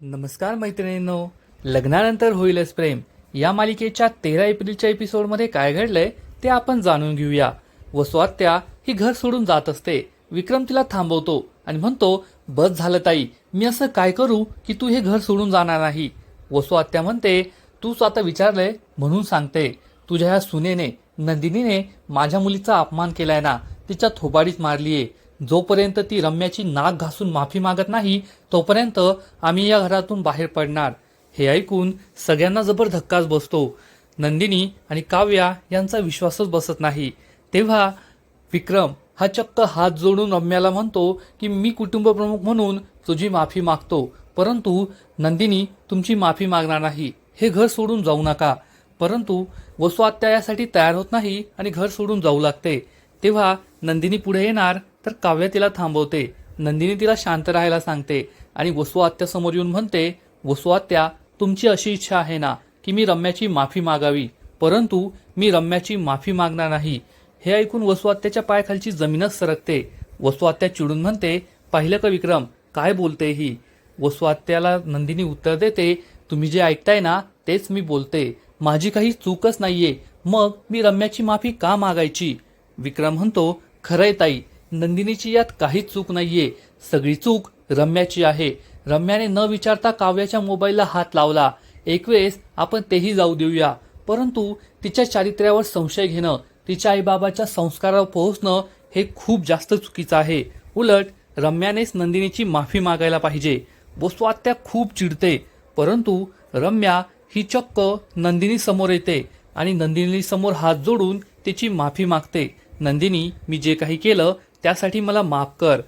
नमस्कार मैत्रिणींनो. लग्नानंतर होईलच प्रेम. या मालिकेच्या तेरा एप्रिलच्या एपिसोडमध्ये काय घडलंय ते आपण जाणून घेऊया. वसुआत्या ही घर सोडून जात असते. विक्रम तिला थांबवतो आणि म्हणतो बस झालं ताई मी असं काय करू की तू हे घर सोडून जाणार नाही? वसुआत्या म्हणते तूच आता विचारलंय म्हणून सांगते. तुझ्या ह्या सुनेने नंदिनीने माझ्या मुलीचा अपमान केलाय ना तिच्या थोबाडीत मारलीये. जोपर्यंत ती रम्याची नाक घासून माफी मागत नाही तोपर्यंत आम्ही या घरातून बाहेर पडणार. हे ऐकून सगळ्यांना जबर धक्काच बसतो. नंदिनी आणि काव्या यांचा विश्वासच बसत नाही. तेव्हा विक्रम हा चक्क हात जोडून रम्याला म्हणतो की मी कुटुंब प्रमुख म्हणून तुझी माफी मागतो. परंतु नंदिनी तुमची माफी मागणार नाही. हे घर सोडून जाऊ नका. परंतु वसु आत्या यासाठी तयार होत नाही आणि घर सोडून जाऊ लागते. तेव्हा नंदिनी पुढे येणार तर काव्य तिला थांबवते. नंदिनी तिला शांत राहायला सांगते आणि वसु आत्यासमोर येऊन म्हणते वसुआत्या तुमची अशी इच्छा आहे ना की मी रम्याची माफी मागावी. परंतु मी रम्याची माफी मागणार नाही. हे ऐकून वसुआत्याच्या पायाखालची जमीनच सरकते. वसुआत्या चिडून म्हणते पाहिलं का विक्रम? काय बोलते ही? वसु आत्याला नंदिनी उत्तर देते तुम्ही जे ऐकताय ना तेच मी बोलते. माझी काही चूकच नाहीये. मग मी रम्याची माफी का मागायची? विक्रम म्हणतो खरंय ताई नंदिनीची यात काहीच चूक नाहीये. सगळी चूक रम्याची आहे. रम्याने न विचारता काव्याच्या मोबाईलला हात लावला. एक वेळेस आपण तेही जाऊ देऊया. परंतु तिच्या चारित्र्यावर संशय घेणं तिच्या आईबाबाच्या संस्कारावर पोहोचणं हे खूप जास्त चुकीचं आहे. उलट रम्यानेच नंदिनीची माफी मागायला पाहिजे. वस्तू आत्या खूप चिडते. परंतु रम्या ही चक्क नंदिनी समोर येते आणि नंदिनी समोर हात जोडून तिची माफी मागते. नंदिनी मी जे काही केलं त्यासाठी मला माफ कर.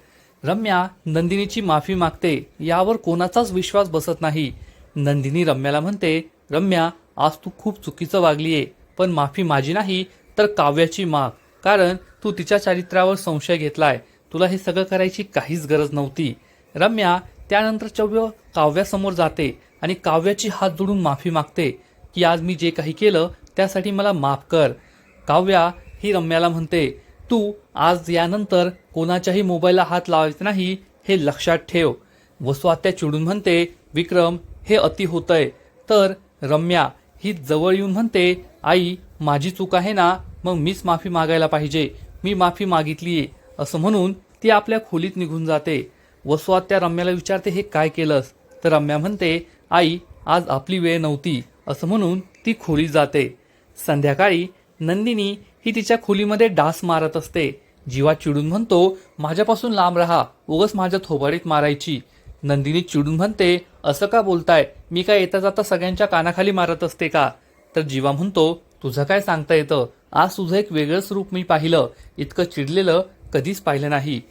रम्या नंदिनीची माफी मागते. यावर कोणाचाच विश्वास बसत नाही. नंदिनी रम्याला म्हणते रम्या आज तू खूप चुकीचं वागलीये पण माफी माझी नाही तर काव्याची माग कारण तू तिच्या चारित्र्यावर संशय घेतलाय. तुला हे सगळं करायची काहीच गरज नव्हती. रम्या त्यानंतर चव्य काव्यासमोर जाते आणि काव्याची हात जोडून माफी मागते की आज मी जे काही केलं त्यासाठी मला माफ कर. काव्या ही रम्याला म्हणते तू आज यानंतर कोणाच्याही मोबाईलला हात लावायचा नाही हे लक्षात ठेव. वसु आत्या चिडून म्हणते विक्रम हे अति होतंय. तर रम्या ही जवळ येऊन म्हणते आई माझी चूक आहे ना मग मीच माफी मागायला पाहिजे. मी माफी मागितलीये. असं म्हणून ती आपल्या खोलीत निघून जाते. वसु आत्या रम्याला विचारते हे काय केलंस? तर रम्या म्हणते आई आज आपली वेळ नव्हती. असं म्हणून ती खोलीत जाते. संध्याकाळी नंदिनी ही तिच्या खोलीमध्ये डास मारत असते. जीवा चिडून म्हणतो माझ्यापासून लांब राहा उगच माझ्या थोबाडीत मारायची. नंदिनी चिडून म्हणते असं का बोलताय? मी काय येता जाता सगळ्यांच्या कानाखाली मारत असते का? तर जीवा म्हणतो तुझं काय सांगता येतं? आज तुझं एक वेगळंच रूप मी पाहिलं. इतकं चिडलेलं कधीच पाहिलं नाही.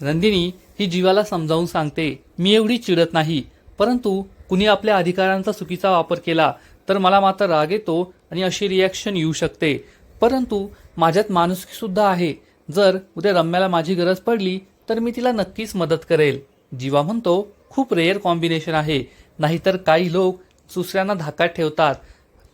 नंदिनी ही जीवाला समजावून सांगते मी एवढी चिडत नाही. परंतु कुणी आपल्या अधिकारांचा चुकीचा वापर केला तर मला मात्र राग येतो आणि अशी रिॲक्शन येऊ शकते. परंतु माझ्यात माणुसकीसुद्धा आहे. जर उद्या रम्याला माझी गरज पडली तर मी तिला नक्कीच मदत करेल. जीवा म्हणतो खूप रेअर कॉम्बिनेशन आहे. नाहीतर काही लोक दुसऱ्यांना धाकात ठेवतात.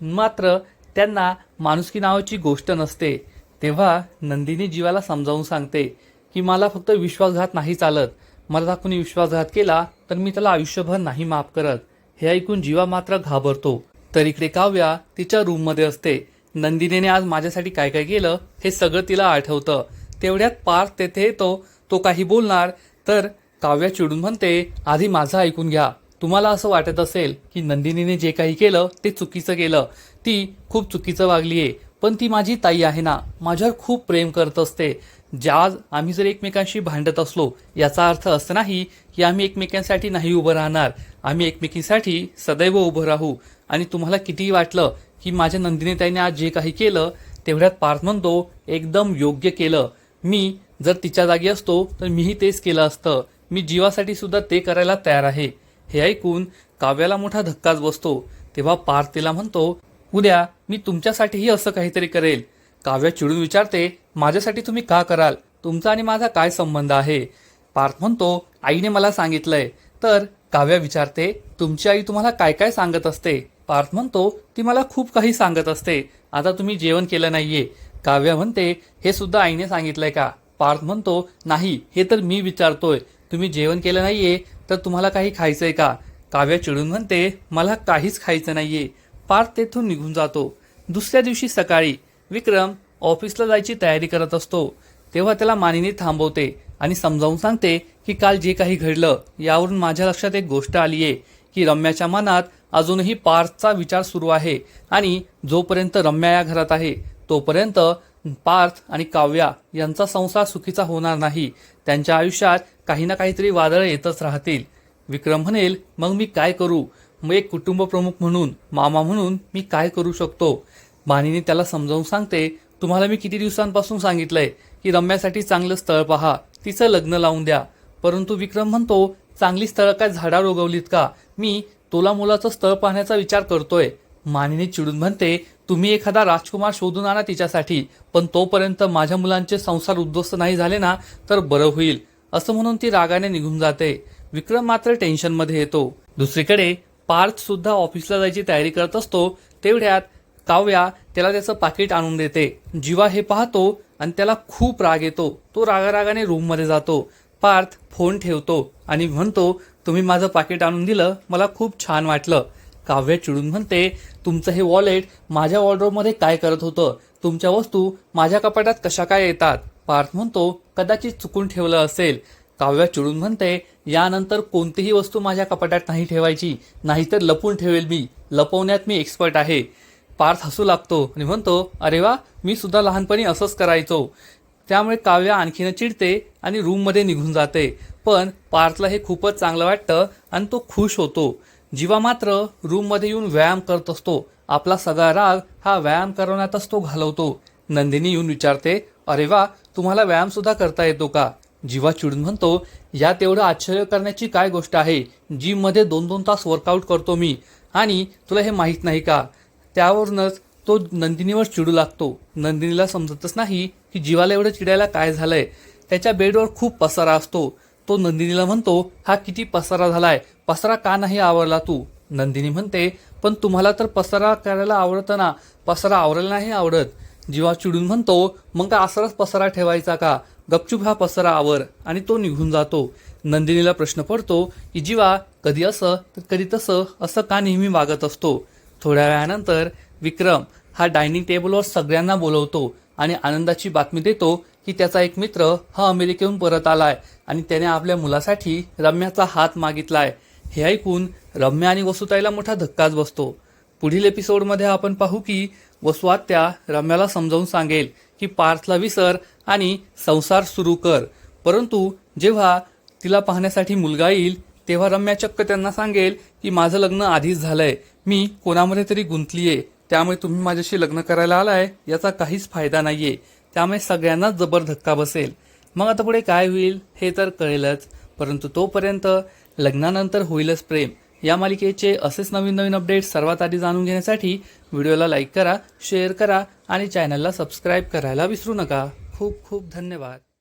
मात्र त्यांना माणुसकी नावाची गोष्ट नसते. तेव्हा नंदिनी जीवाला समजावून सांगते की मला फक्त विश्वासघात नाही चालत. मला कुणी विश्वासघात केला तर मी त्याला आयुष्यभर नाही माफ करत. हे ऐकून जीवा मात्र घाबरतो. तर इकडे काव्या तिच्या रूममध्ये असते. नंदिनीने आज माझ्यासाठी काय काय केलं हे सगळं तिला आठवतं. तेवढ्यात पार्थ तेथे येतो. तो काही बोलणार तर काव्या चिडून म्हणते आधी माझं ऐकून घ्या. तुम्हाला असं वाटत असेल की नंदिनीने जे काही केलं ते चुकीचं केलं. ती खूप चुकीचं वागली आहे पण ती माझी ताई आहे ना. माझ्यावर खूप प्रेम करत असते. ज्या आम्ही जर एकमेकांशी भांडत असलो याचा अर्थ असं नाही की आम्ही एकमेकांसाठी नाही उभं राहणार. आम्ही एकमेकींसाठी सदैव उभं राहू. आणि तुम्हाला कितीही वाटलं की माझ्या नंदिनीताईने आज जे काही केलं तेवढ्यात पार्थ म्हणतो एकदम योग्य केलं. मी जर तिच्या जागी असतो तर मीही तेच केलं असतं. मी जीवासाठी सुद्धा ते करायला तयार आहे. हे ऐकून काव्याला मोठा धक्काच बसतो. तेव्हा पार्थ तिला म्हणतो उद्या मी तुमच्यासाठीही असं काहीतरी करेल. काव्या चिडून विचारते माझ्यासाठी तुम्ही का कराल? तुमचा आणि माझा काय संबंध आहे? पार्थ म्हणतो आईने मला सांगितलंय. तर काव्या विचारते तुमची आई तुम्हाला काय काय सांगत असते? पार्थ म्हणतो ती मला खूप काही सांगत असते. आता तुम्ही जेवण केलं नाहीये. काव्या म्हणते हे सुद्धा आईने सांगितलंय का? पार्थ म्हणतो नाही हे तर मी विचारतोय. तुम्ही जेवण केलं नाहीये तर तुम्हाला काही खायचंय का? काव्या चिडून म्हणते मला काहीच खायचं नाहीये. पार्थ तेथून निघून जातो. दुसऱ्या दिवशी सकाळी विक्रम ऑफिसला जायची तयारी करत असतो. तेव्हा त्याला मानिनी थांबवते आणि समजावून सांगते की काल जे काही घडलं यावरून माझ्या लक्षात एक गोष्ट आली आहे की रम्याच्या मनात अजूनही पार्थचा विचार सुरू आहे आणि जोपर्यंत रम्या या घरात आहे तोपर्यंत पार्थ आणि काव्या यांचा संसार सुखीचा होणार नाही. त्यांच्या आयुष्यात काही ना काहीतरी वादळं येतच राहतील. विक्रम म्हणेल मग मी काय करू? मग एक कुटुंब प्रमुख म्हणून मामा म्हणून मी काय करू शकतो? मानिनी त्याला समजावून सांगते तुम्हाला मी किती दिवसांपासून सांगितलंय की रम्यासाठी चांगलं स्थळ पहा तिचं लग्न लावून द्या. परंतु विक्रम म्हणतो चांगली स्थळं काय झाडावर उगवलीत का? मी तोला मुलाचं स्थळ पाहण्याचा विचार करतोय. मानिनी चिडून म्हणते तुम्ही एखादा राजकुमार शोधून आणा तिच्यासाठी. पण तोपर्यंत माझ्या मुलांचे संसार उद्ध्वस्त नाही झाले ना तर बरं होईल. असं म्हणून ती रागाने निघून जाते. विक्रम मात्र टेन्शनमध्ये येतो. दुसरीकडे पार्थ सुद्धा ऑफिसला जायची तयारी करत असतो. तेवढ्यात काव्या त्याला त्याचं पाकिट आणून देते. जीवा हे पाहतो आणि त्याला खूप राग येतो. तो रागारागाने रूममध्ये जातो. पार्थ फोन ठेवतो आणि म्हणतो तुम्ही माझं पाकिट आणून दिलं मला खूप छान वाटलं. काव्य चिडून म्हणते तुमचं हे वॉलेट माझ्या वॉर्डरोबमध्ये काय करत होतं? तुमच्या वस्तू माझ्या कपाटात कशा काय येतात? पार्थ म्हणतो कदाचित चुकून ठेवलं असेल. काव्या चिडून म्हणते यानंतर कोणतीही वस्तू माझ्या कपाटात नाही ठेवायची नाहीतर लपून ठेवेल मी. लपवण्यात मी एक्सपर्ट आहे. पार्थ हसू लागतो आणि म्हणतो अरे वा मी सुद्धा लहानपणी असंच करायचो. त्यामुळे काव्या आणखीन चिडते आणि रूममध्ये निघून जाते. पण पार्थला हे खूपच चांगलं वाटतं आणि तो खुश होतो. जीवा मात्र रूममध्ये येऊन व्यायाम करत असतो. आपला सगळा राग हा व्यायाम करवण्यातच तो घालवतो. नंदिनी येऊन विचारते अरे वा तुम्हाला व्यायामसुद्धा करता येतो का? जीवा चिडून म्हणतो यात एवढं आश्चर्य करण्याची काय गोष्ट आहे? जिममध्ये दोन दोन तास वर्कआउट करतो मी. आणि तुला हे माहीत नाही का? त्यावरूनच तो नंदिनीवर चिडू लागतो. नंदिनीला समजतच नाही की जीवाला एवढं चिडायला काय झालंय. त्याच्या बेडवर खूप पसारा असतो. तो नंदिनीला म्हणतो हा किती पसारा झालाय. पसारा का नाही आवरला तू? नंदिनी म्हणते पण तुम्हाला तर पसारा करायला आवडतं ना. पसारा आवरायला नाही आवडत. जीवा चिडून म्हणतो मग का असाच पसारा ठेवायचा का? गपचूप हा पसारा आवर. आणि तो निघून जातो. नंदिनीला प्रश्न पडतो की जीवा कधी असं तर कधी तसं असं का नेहमी वागत असतो? थोड्या वेळानंतर विक्रम हा डायनिंग टेबलवर सगळ्यांना बोलवतो आणि आनंदाची बातमी देतो की त्याचा एक मित्र हा अमेरिकेहून परत आलाय आणि त्याने आपल्या मुलासाठी रम्याचा हात मागितलाय. हे ऐकून रम्या आणि वसुताईला मोठा धक्काच बसतो. पुढील एपिसोडमध्ये आपण पाहू की वसुआत्या रम्याला समजावून सांगेल की पार्थला विसर आणि संसार सुरू कर. परंतु जेव्हा तिला पाहण्यासाठी मुलगा येईल तेव्हा रम्या चक्क त्यांना सांगेल की माझं लग्न आधीच झालंय. मी कोणामध्ये तरी गुंतलीये. त्यामुळे तुम्ही माझ्याशी लग्न करायला आलाय याचा काहीच फायदा नाहीये. त्यामुळे सगळ्यांनाच जबर धक्का बसेल. मग आता पुढे काय होईल हे तर कळेलच. परंतु तोपर्यंत लग्नानंतर होईलच प्रेम. या मालिकेचे असेच नवीन नवीन अपडेट्स सर्वात आधी जाणून घेण्यासाठी व्हिडिओला लाईक करा शेअर करा आणि चॅनलला सबस्क्राईब करायला विसरू नका. खूप खूप धन्यवाद.